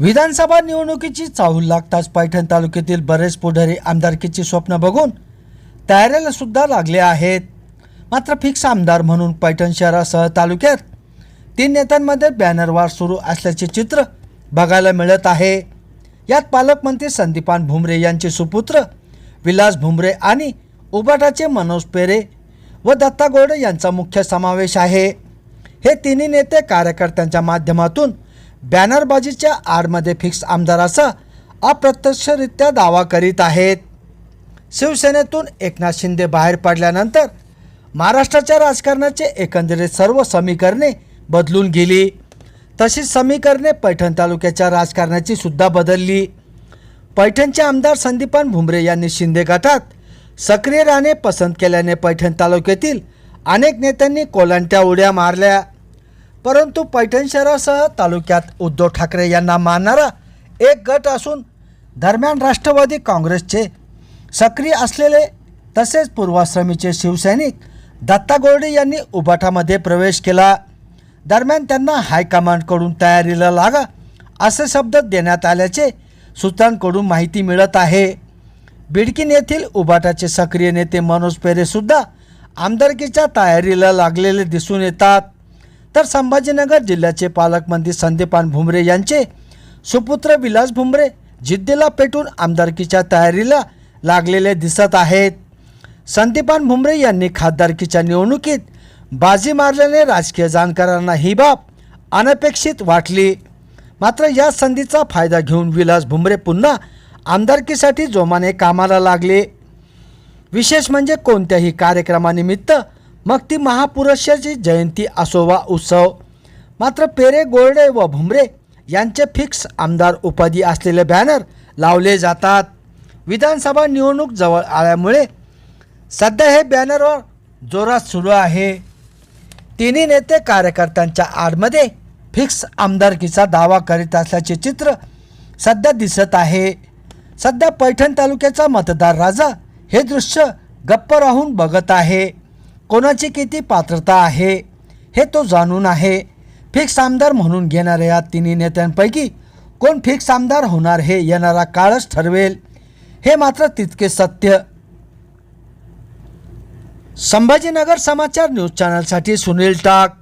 विधानसभा निवडणुकीची चाहूल लागताच पैठण तालुक्यातील बरेच पुढारी आमदारकीची स्वप्न बघून तयारीला सुद्धा लागले आहेत. मात्र फिक्स आमदार म्हणून पैठण शहरासह तालुक्यात तीन नेत्यांमध्ये बॅनरवार सुरू असल्याचे चित्र बघायला मिळत आहे. यात पालकमंत्री संदीपान भुमरे यांचे सुपुत्र विलास भुमरे आणि उबाटाचे मनोज पेरे व दत्ता गोडे यांचा मुख्य समावेश आहे. हे तिन्ही नेते कार्यकर्त्यांच्या माध्यमातून बॅनरबाजीच्या आडमध्ये फिक्स आमदाराचा अप्रत्यक्षरित्या दावा करीत आहेत. शिवसेनेतून एकनाथ शिंदे बाहेर पडल्यानंतर महाराष्ट्राच्या राजकारणाचे एकंदरीत सर्व समीकरणे बदलून गेली. तशीच समीकरणे पैठण तालुक्याच्या राजकारणाची सुद्धा बदलली. पैठणचे आमदार संदीपान भुमरे यांनी शिंदे गटात सक्रिय राहणे पसंत केल्याने पैठण तालुक्यातील अनेक नेत्यांनी कोलांट्या उड्या मारल्या. परंतु पैठण शहरासह तालुक्यात उद्धव ठाकरे यांना मानणारा एक गट असून दरम्यान राष्ट्रवादी काँग्रेसचे सक्रिय असलेले तसेच पूर्वाश्रमीचे शिवसैनिक दत्ता गोर्डे यांनी उबाठामध्ये प्रवेश केला. दरम्यान त्यांना हायकमांडकडून तयारीला लागा असे शब्द देण्यात आल्याचे सूत्रांकडून माहिती मिळत आहे. बिडकीन येथील उबाटाचे सक्रिय नेते मनोज पेरेसुद्धा आमदारकीच्या तयारीला लागलेले दिसून येतात. तर संभाजीनगर जिल्ह्याचे पालकमंत्री संदीपान भुमरे यांचे सुपुत्र विलास भुमरे जिद्दीला पेटून आमदारकीच्या तयारीला लागलेले दिसत आहेत. संदीपान भुमरे यांनी खासदारकीच्या निवडणुकीत बाजी मारल्याने राजकीय जाणकारांना ही बाब अनपेक्षित वाटली. मात्र या संधीचा फायदा घेऊन विलास भुमरे पुन्हा आमदारकीसाठी जोमाने कामाला लागले. विशेष म्हणजे कोणत्याही कार्यक्रमानिमित्त मग ती महापुरुषाची जयंती असो वा उत्सव मात्र पेरे गोरडे व भुमरे यांचे फिक्स आमदार उपाधी असलेले बॅनर लावले जातात. विधानसभा निवडणूक जवळ आल्यामुळे सध्या हे बॅनरवर जोरात सुरू आहे. तिन्ही नेते कार्यकर्त्यांच्या आडमध्ये फिक्स आमदारकीचा दावा करीत असल्याचे चित्र सध्या दिसत आहे. सध्या पैठण तालुक्याचा मतदार राजा हे दृश्य गप्प राहून बघत आहे. कोणाची किती पात्रता आहे हे तो जाणून आहे. फिक्स आमदार म्हणून घेणाऱ्या या तिन्ही नेत्यांपैकी कोण फिक्स आमदार होणार हे येणारा काळच ठरवेल. हे मात्र तितके सत्य. संभाजीनगर समाचार न्यूज चॅनलसाठी सुनील टाक.